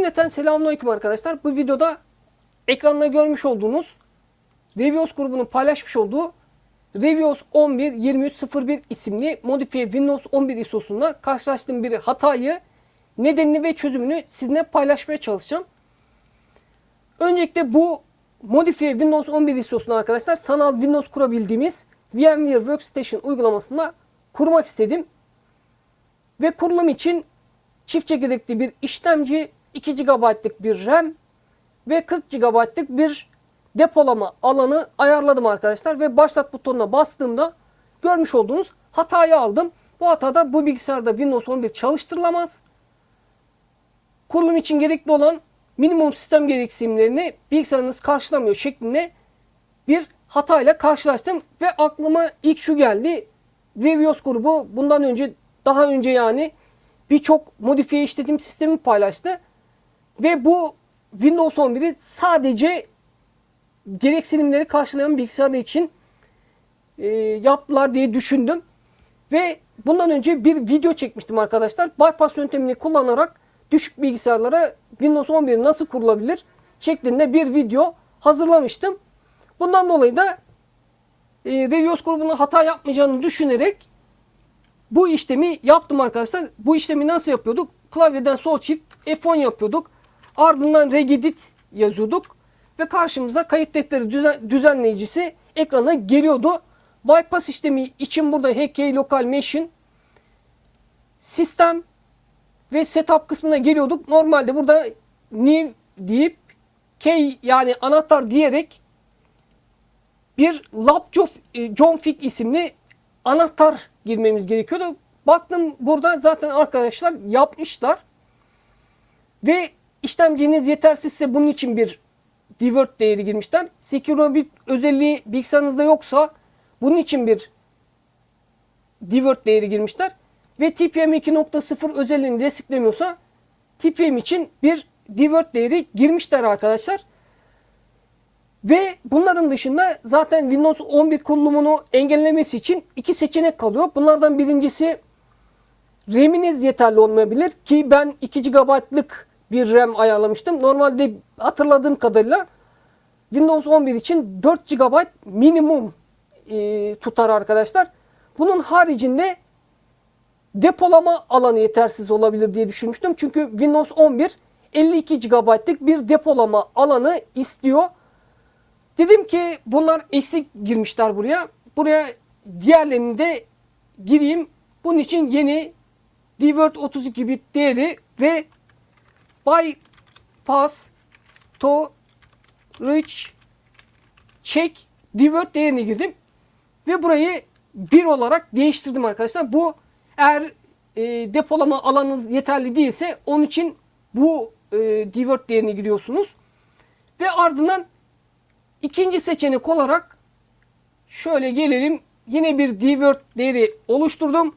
Cümleten selamünaleyküm arkadaşlar. Bu videoda ekranda görmüş olduğunuz Revios grubunun paylaşmış olduğu Revios 11 2301 isimli modifiye Windows 11 ISO'sunda karşılaştığım bir hatayı, nedenini ve çözümünü sizinle paylaşmaya çalışacağım. Öncelikle bu modifiye Windows 11 ISO'sunu arkadaşlar sanal Windows kurabildiğimiz VMware Workstation uygulamasında kurmak istedim. Ve kurulum için çift çekirdekli bir işlemci, 2 GB'lık bir RAM ve 40 GB'lık bir depolama alanı ayarladım arkadaşlar. Ve başlat butonuna bastığımda görmüş olduğunuz hatayı aldım. Bu hatada bu bilgisayarda Windows 11 çalıştırılamaz. Kurulum için gerekli olan minimum sistem gereksinimlerini bilgisayarınız karşılamıyor şeklinde bir hatayla karşılaştım. Ve aklıma ilk şu geldi. Revios grubu bundan önce daha önce yani birçok modifiye işletim sistemi paylaştı. Ve bu Windows 11'i sadece gereksinimleri karşılayan bilgisayarlar için e, yaptılar diye düşündüm. Ve bundan önce bir video çekmiştim arkadaşlar. Bypass yöntemini kullanarak düşük bilgisayarlara Windows 11 nasıl kurulabilir şeklinde bir video hazırlamıştım. Bundan dolayı da e, Revios grubunun hata yapmayacağını düşünerek bu işlemi yaptım arkadaşlar. Bu işlemi nasıl yapıyorduk? Klavyeden sol çift F10 yapıyorduk. Ardından regedit yazıyorduk. Ve karşımıza kayıt defteri düzen, düzenleyicisi ekrana geliyordu. Bypass işlemi için burada HK Local Machine sistem ve setup kısmına geliyorduk. Normalde burada new deyip key yani anahtar diyerek bir Lapjofig isimli anahtar girmemiz gerekiyordu. Baktım burada zaten arkadaşlar yapmışlar. Ve işlemciniz yetersizse bunun için bir divert değeri girmişler. Secure bir özelliği bilgisayarınızda yoksa bunun için bir divert değeri girmişler. Ve TPM 2.0 özelliğini desteklemiyorsa TPM için bir divert değeri girmişler arkadaşlar. Ve bunların dışında zaten Windows 11 kurulumunu engellemesi için iki seçenek kalıyor. Bunlardan birincisi RAM'iniz yeterli olmayabilir ki ben 2 GB'lık bir RAM ayarlamıştım. Normalde hatırladığım kadarıyla Windows 11 için 4 GB minimum e, tutar arkadaşlar. Bunun haricinde depolama alanı yetersiz olabilir diye düşünmüştüm. Çünkü Windows 11 52 GB'lık bir depolama alanı istiyor. Dedim ki bunlar eksik girmişler buraya. Buraya diğerlerini de gireyim. Bunun için yeni Divert 32 bit değeri ve bypass storage check divert değerini girdim. Ve burayı 1 olarak değiştirdim arkadaşlar. Bu eğer e, depolama alanınız yeterli değilse onun için bu e, divert değerini giriyorsunuz. Ve ardından ikinci seçenek olarak şöyle gelelim. Yine bir divert değeri oluşturdum.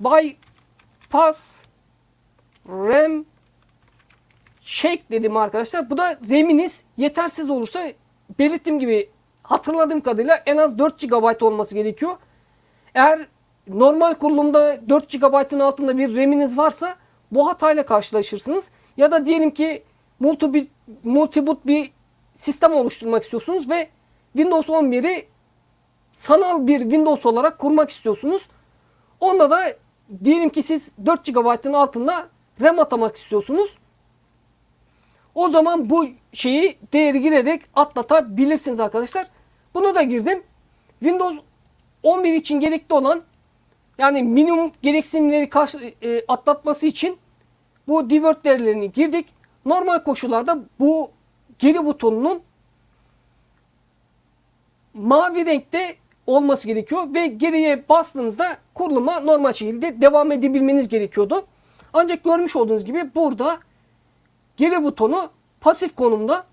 Bypass RAM check dedim arkadaşlar. Bu da RAM'iniz yetersiz olursa belirttiğim gibi hatırladığım kadarıyla en az 4 GB olması gerekiyor. Eğer normal kurulumda 4 GB'ın altında bir RAM'iniz varsa bu hatayla karşılaşırsınız. Ya da diyelim ki multi, multiboot bir sistem oluşturmak istiyorsunuz ve Windows 11'i sanal bir Windows olarak kurmak istiyorsunuz. Onda da diyelim ki siz 4 GB'ın altında RAM atamak istiyorsunuz. O zaman bu şeyi değeri girerek atlatabilirsiniz arkadaşlar. Bunu da girdim. Windows 11 için gerekli olan yani minimum gereksinimleri karşı, e, atlatması için bu divert değerlerini girdik. Normal koşullarda bu geri butonunun mavi renkte olması gerekiyor ve geriye bastığınızda kuruluma normal şekilde devam edebilmeniz gerekiyordu. Ancak görmüş olduğunuz gibi burada geri butonu pasif konumda.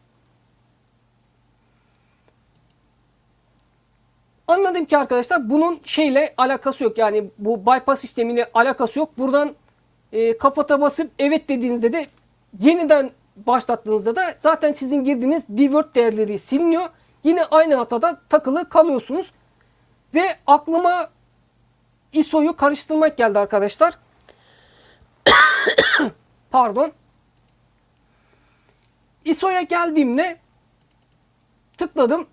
Anladım ki arkadaşlar bunun şeyle alakası yok. Yani bu bypass sistemiyle alakası yok. Buradan e, kapata basıp evet dediğinizde de yeniden başlattığınızda da zaten sizin girdiğiniz divert değerleri siliniyor. Yine aynı hatada takılı kalıyorsunuz. Ve aklıma ISO'yu karıştırmak geldi arkadaşlar. Pardon. ISO'ya geldiğimde tıkladım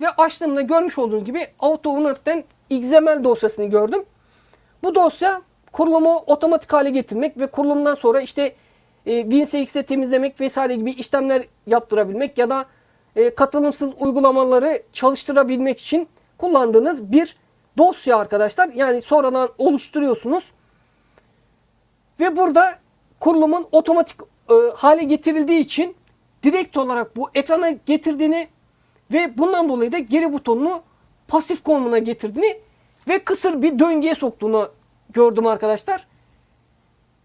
ve açtığımda görmüş olduğunuz gibi AutoUnet'ten XML dosyasını gördüm. Bu dosya kurulumu otomatik hale getirmek ve kurulumdan sonra işte e, WinCX'e temizlemek vesaire gibi işlemler yaptırabilmek ya da e, katılımsız uygulamaları çalıştırabilmek için kullandığınız bir dosya arkadaşlar. Yani sonradan oluşturuyorsunuz. Ve burada kurulumun otomatik e, hale getirildiği için direkt olarak bu ekrana getirdiğini ve bundan dolayı da geri butonunu pasif konumuna getirdiğini ve kısır bir döngüye soktuğunu gördüm arkadaşlar.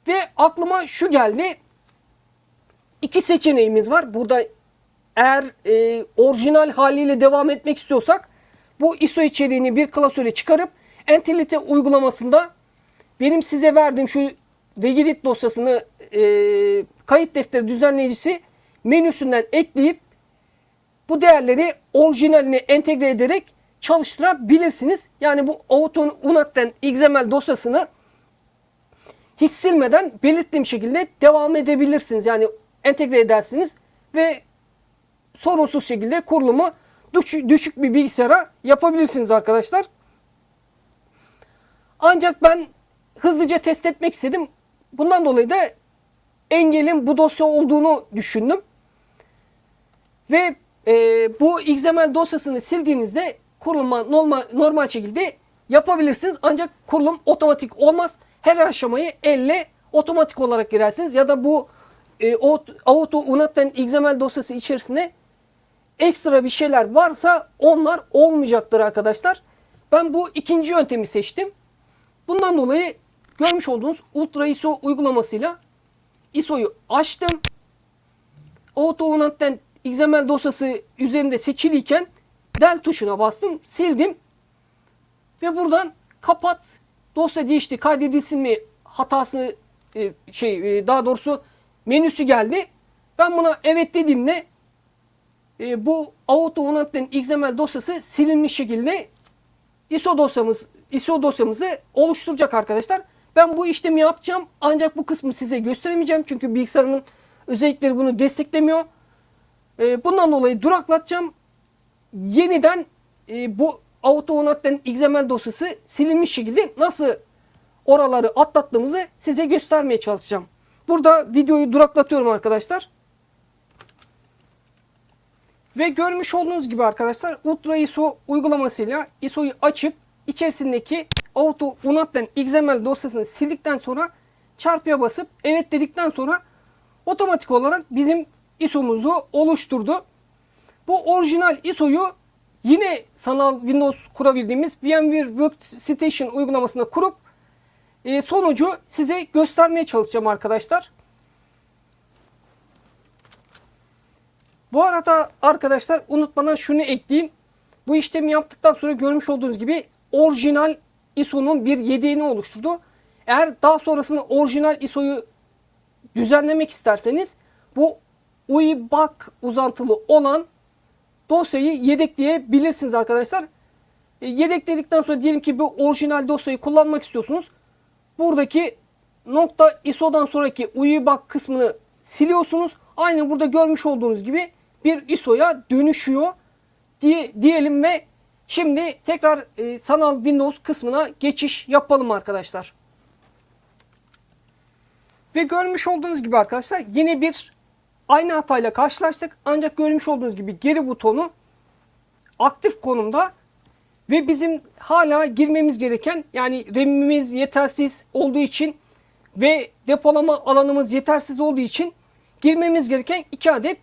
Ve aklıma şu geldi. İki seçeneğimiz var. Burada eğer e, orijinal haliyle devam etmek istiyorsak bu ISO içeriğini bir klasöre çıkarıp Entity uygulamasında benim size verdiğim şu Regedit dosyasını e, kayıt defteri düzenleyicisi menüsünden ekleyip bu değerleri orijinaline entegre ederek çalıştırabilirsiniz. Yani bu Auto Unat'ten XML dosyasını hiç silmeden belirttiğim şekilde devam edebilirsiniz. Yani entegre edersiniz ve sorunsuz şekilde kurulumu düşük bir bilgisayara yapabilirsiniz arkadaşlar. Ancak ben hızlıca test etmek istedim. Bundan dolayı da engelin bu dosya olduğunu düşündüm. Ve e, bu XML dosyasını sildiğinizde kurulma normal, normal şekilde yapabilirsiniz. Ancak kurulum otomatik olmaz. Her aşamayı elle otomatik olarak girersiniz. Ya da bu e, Auto Unat'tan XML dosyası içerisinde ekstra bir şeyler varsa onlar olmayacaktır arkadaşlar. Ben bu ikinci yöntemi seçtim. Bundan dolayı görmüş olduğunuz Ultra ISO uygulamasıyla ISO'yu açtım. Auto XML dosyası üzerinde seçiliyken del tuşuna bastım, sildim. Ve buradan kapat dosya değişti, kaydedilsin mi hatası e, şey e, daha doğrusu menüsü geldi. Ben buna evet dediğimde e, bu Auto XML dosyası silinmiş şekilde ISO dosyamız ISO dosyamızı oluşturacak arkadaşlar. Ben bu işlemi yapacağım ancak bu kısmı size gösteremeyeceğim çünkü bilgisayarımın özellikleri bunu desteklemiyor. E, bundan dolayı duraklatacağım. Yeniden e, bu AutoNAT'ten XML dosyası silinmiş şekilde nasıl oraları atlattığımızı size göstermeye çalışacağım. Burada videoyu duraklatıyorum arkadaşlar. Ve görmüş olduğunuz gibi arkadaşlar Ultra ISO uygulamasıyla ISO'yu açıp içerisindeki Auto Unat'ten XML dosyasını sildikten sonra çarpıya basıp evet dedikten sonra otomatik olarak bizim ISO'muzu oluşturdu. Bu orijinal ISO'yu yine sanal Windows kurabildiğimiz VMware Workstation uygulamasında kurup e, sonucu size göstermeye çalışacağım arkadaşlar. Bu arada arkadaşlar unutmadan şunu ekleyeyim. Bu işlemi yaptıktan sonra görmüş olduğunuz gibi orijinal ISO'nun bir yedeğini oluşturdu. Eğer daha sonrasında orijinal ISO'yu düzenlemek isterseniz bu UIBAK uzantılı olan dosyayı yedekleyebilirsiniz arkadaşlar. E, yedekledikten sonra diyelim ki bu orijinal dosyayı kullanmak istiyorsunuz. Buradaki nokta ISO'dan sonraki UIBAK kısmını siliyorsunuz. Aynı burada görmüş olduğunuz gibi bir ISO'ya dönüşüyor diye, diyelim ve şimdi tekrar e, sanal Windows kısmına geçiş yapalım arkadaşlar. Ve görmüş olduğunuz gibi arkadaşlar yine bir aynı hatayla karşılaştık. Ancak görmüş olduğunuz gibi geri butonu aktif konumda ve bizim hala girmemiz gereken yani RAM'imiz yetersiz olduğu için ve depolama alanımız yetersiz olduğu için girmemiz gereken 2 adet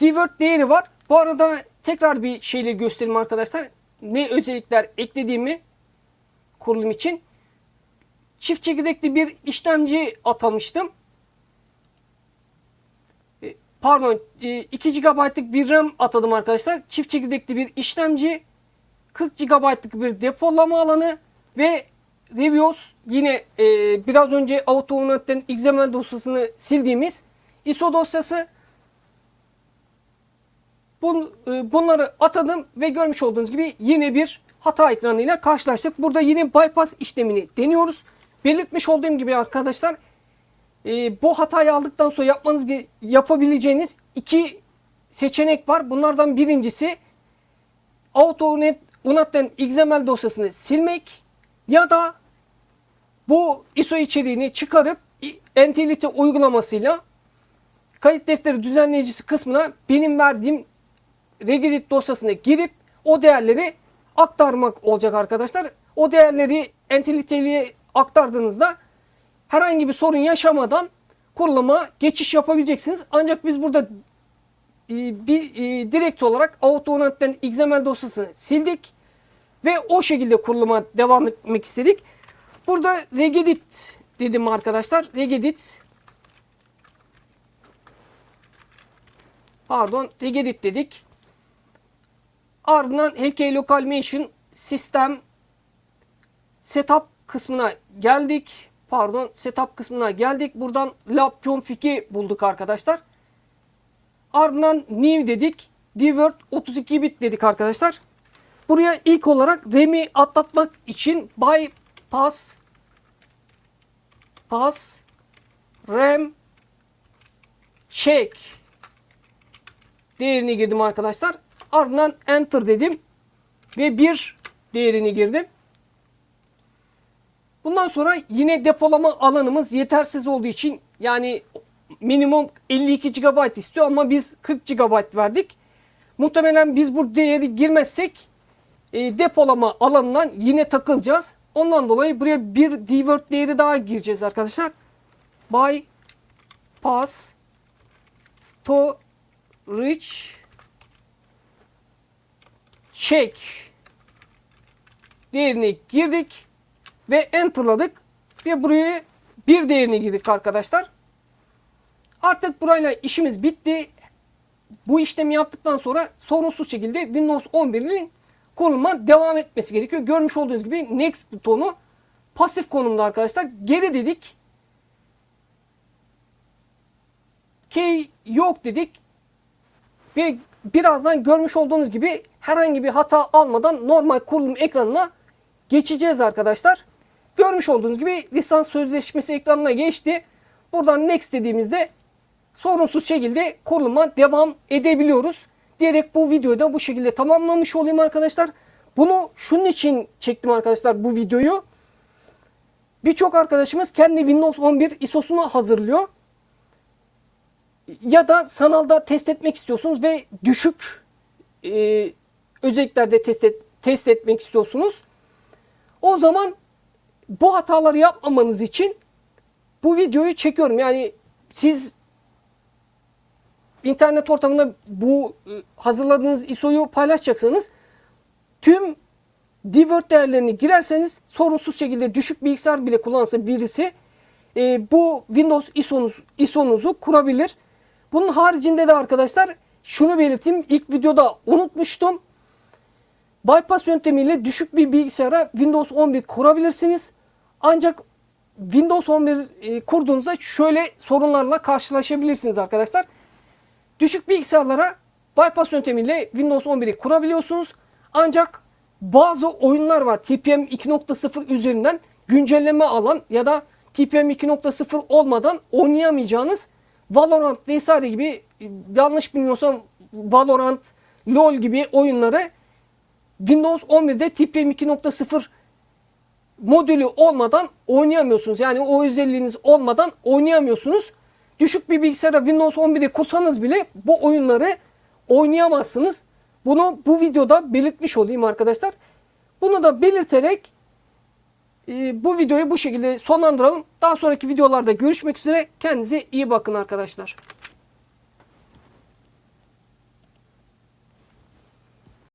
divert değeri var. Bu arada tekrar bir şeyle göstereyim arkadaşlar. Ne özellikler eklediğimi kurulum için. Çift çekirdekli bir işlemci atamıştım. E, Pardon 2 GB'lık bir RAM atadım arkadaşlar. Çift çekirdekli bir işlemci. 40 GB'lık bir depolama alanı ve Revios yine e, biraz önce AutoNet'ten XML dosyasını sildiğimiz ISO dosyası. Bun, e, bunları atadım ve görmüş olduğunuz gibi yine bir hata ekranıyla karşılaştık. Burada yine bypass işlemini deniyoruz. Belirtmiş olduğum gibi arkadaşlar e, bu hatayı aldıktan sonra yapmanız yapabileceğiniz iki seçenek var. Bunlardan birincisi AutoNet UNAT'ten XML dosyasını silmek ya da bu ISO içeriğini çıkarıp Entity uygulamasıyla kayıt defteri düzenleyicisi kısmına benim verdiğim Regedit dosyasına girip o değerleri aktarmak olacak arkadaşlar. O değerleri Entity'ye aktardığınızda herhangi bir sorun yaşamadan kuruluma geçiş yapabileceksiniz. Ancak biz burada e, bir e, direkt olarak AutoNet'ten XML dosyasını sildik ve o şekilde kuruluma devam etmek istedik. Burada regedit dedim arkadaşlar. Regedit pardon regedit dedik. Ardından HK Localmation sistem setup kısmına geldik. Pardon setup kısmına geldik. Buradan lab config'i bulduk arkadaşlar. Ardından new dedik. Dword 32 bit dedik arkadaşlar. Buraya ilk olarak RAM'i atlatmak için bypass pass RAM check değerini girdim arkadaşlar. Ardından enter dedim ve bir değerini girdim. Bundan sonra yine depolama alanımız yetersiz olduğu için yani minimum 52 GB istiyor ama biz 40 GB verdik. Muhtemelen biz bu değeri girmezsek e, depolama alanından yine takılacağız. Ondan dolayı buraya bir dword değeri daha gireceğiz arkadaşlar. By pass storage check değerini girdik ve enterladık ve buraya bir değerini girdik arkadaşlar. Artık burayla işimiz bitti. Bu işlemi yaptıktan sonra sorunsuz şekilde Windows 11'in kuruluma devam etmesi gerekiyor. Görmüş olduğunuz gibi Next butonu pasif konumda arkadaşlar. Geri dedik. K yok dedik. Ve birazdan görmüş olduğunuz gibi herhangi bir hata almadan normal kurulum ekranına geçeceğiz arkadaşlar. Görmüş olduğunuz gibi lisans sözleşmesi ekranına geçti. Buradan next dediğimizde sorunsuz şekilde kuruluma devam edebiliyoruz. Diyerek bu videoyu da bu şekilde tamamlamış olayım arkadaşlar. Bunu şunun için çektim arkadaşlar bu videoyu. Birçok arkadaşımız kendi Windows 11 ISO'sunu hazırlıyor. Ya da sanalda test etmek istiyorsunuz ve düşük e, özelliklerde test, et, test etmek istiyorsunuz. O zaman bu hataları yapmamanız için bu videoyu çekiyorum. Yani siz internet ortamında bu e, hazırladığınız ISO'yu paylaşacaksanız tüm dword değerlerini girerseniz sorunsuz şekilde düşük bilgisayar bile kullansa birisi e, bu Windows ISO'nuz, ISO'nuzu kurabilir. Bunun haricinde de arkadaşlar şunu belirteyim. İlk videoda unutmuştum. Bypass yöntemiyle düşük bir bilgisayara Windows 11 kurabilirsiniz. Ancak Windows 11 e, kurduğunuzda şöyle sorunlarla karşılaşabilirsiniz arkadaşlar. Düşük bilgisayarlara bypass yöntemiyle Windows 11'i kurabiliyorsunuz. Ancak bazı oyunlar var TPM 2.0 üzerinden güncelleme alan ya da TPM 2.0 olmadan oynayamayacağınız Valorant vesaire gibi e, yanlış bilmiyorsam Valorant, LoL gibi oyunları Windows 11'de TPM 2.0 modülü olmadan oynayamıyorsunuz. Yani o özelliğiniz olmadan oynayamıyorsunuz. Düşük bir bilgisayara Windows 11'i kursanız bile bu oyunları oynayamazsınız. Bunu bu videoda belirtmiş olayım arkadaşlar. Bunu da belirterek e, bu videoyu bu şekilde sonlandıralım. Daha sonraki videolarda görüşmek üzere. Kendinize iyi bakın arkadaşlar.